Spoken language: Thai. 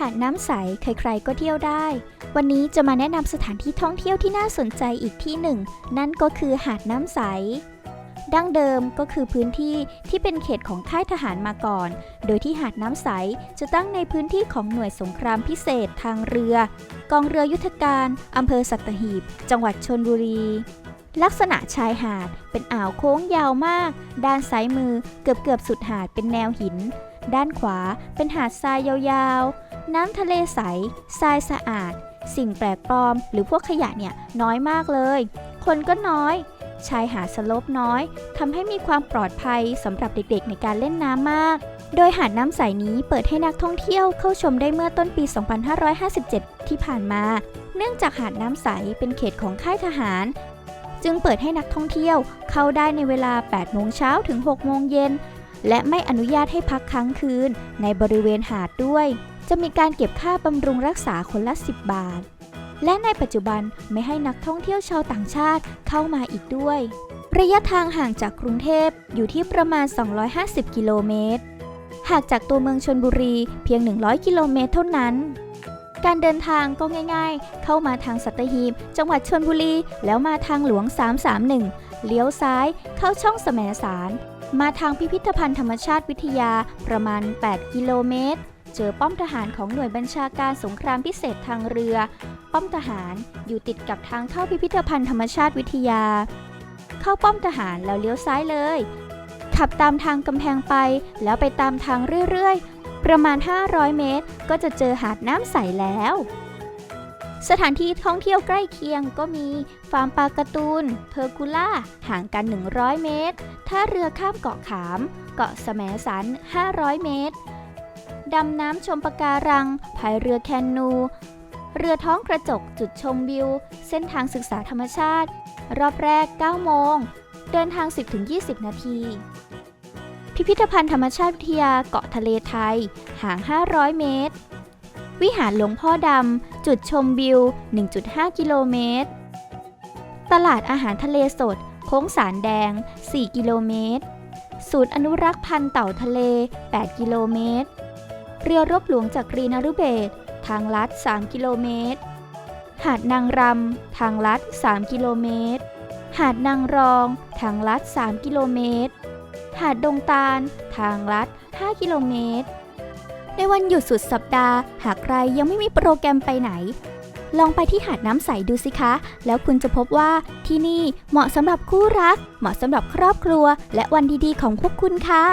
หาดน้ำใส ใครๆก็เที่ยวได้ วันนี้จะมาแนะนำสถานที่ท่องเที่ยวที่น่าสนใจอีกที่หนึ่ง นั่นก็คือหาดน้ำใส ดั้งเดิมก็คือพื้นที่ที่เป็นเขตของค่ายทหารมาก่อน โดยที่หาดน้ำใสจะตั้งในพื้นที่ของหน่วยสงครามพิเศษทางเรือ กองเรือยุทธการอำเภอสัตหีบ จังหวัดชนบุรีลักษณะชายหาดเป็นอ่าวโค้งยาวมาก ด้านซ้ายมือเกือบเกือบสุดหาดเป็นแนวหิน ด้านขวาเป็นหาดทรายยาวๆ น้ำทะเลใส ทรายสะอาด สิ่งแปลกปลอม หรือพวกขยะเนี่ยน้อยมากเลย คนก็น้อย ชายหาดสลบน้อยทำให้มีความปลอดภัยสำหรับเด็กๆ ในการเล่นน้ำมาก โดยหาดน้ำใสนี้เปิดให้นักท่องเที่ยวเข้าชมได้เมื่อต้นปี 2557 ที่ผ่านมา เนื่องจากหาดน้ำใสเป็นเขตของค่ายทหารจึงเปิดให้นักท่องเที่ยวเข้าได้ในเวลา 8 โมงเช้าถึง 6 โมงเย็น และไม่อนุญาตให้พักค้างคืนในบริเวณหาดด้วย จะมีการเก็บค่าบำรุงรักษาคนละ 10 บาท และในปัจจุบันไม่ให้นักท่องเที่ยวชาวต่างชาติเข้ามาอีกด้วย ระยะทางห่างจากกรุงเทพอยู่ที่ประมาณ 250 กิโลเมตร หากจากตัวเมืองชนบุรีเพียง 100 กิโลเมตรเท่านั้นการเดินทางก็ง่ายๆ เข้ามาทางสัตหีบ จังหวัดชนบุรี แล้วมาทางหลวง 331 เลี้ยวซ้าย เข้าช่องแสมสาร มาทางพิพิธภัณฑ์ธรรมชาติวิทยาประมาณ 8 กิโลเมตร เจอป้อมทหารของหน่วยบัญชาการสงครามพิเศษทางเรือ ป้อมทหารอยู่ติดกับทางเข้าพิพิธภัณฑ์ธรรมชาติวิทยา เข้าป้อมทหารแล้วเลี้ยวซ้ายเลย ขับตามทางกำแพงไปแล้วไปตามทางเรื่อยๆ ประมาณ 500 เมตร ก็จะเจอหาดน้ำใสแล้ว สถานที่ท่องเที่ยวใกล้เคียงก็มีฟาร์มปลาการ์ตูน เพอร์คูล่า ห่างกัน 100 เมตร ท่าเรือข้ามเกาะขาม เกาะแสมสัน 500 เมตร ดำน้ำชมปะการังพายเรือแคนู เรือท้องกระจกจุดชมวิว เส้นทางศึกษาธรรมชาติ รอบแรก 9 โมง เดินทาง 10-20 นาที พิพิธภัณฑ์ธรรมชาติวิทยาเกาะทะเลไทย ห่าง 500 เมตร วิหารหลวงพ่อดำ จุดชมวิว 1.5 กิโลเมตร ตลาดอาหารทะเลสด โค้งสารแดง 4 กิโลเมตร ศูนย์อนุรักษ์พันธุ์เต่าทะเล 8 กิโลเมตร เรือรบหลวงจากกรีนฤเบศทางลัด 3 กิโลเมตร หาดนางรำ ทางลัด 3 กิโลเมตร หาดนางรอง ทางลัด 3 กิโลเมตร หาดดงตาล ทางลัด 5 กิโลเมตร ในวันหยุดสุดสัปดาห์ หากใครยังไม่มีโปรแกรมไปไหน ลองไปที่หาดน้ำใสดูสิคะ แล้วคุณจะพบว่าที่นี่เหมาะสำหรับคู่รัก เหมาะสำหรับครอบครัว และวันดีๆของพวกคุณค่ะ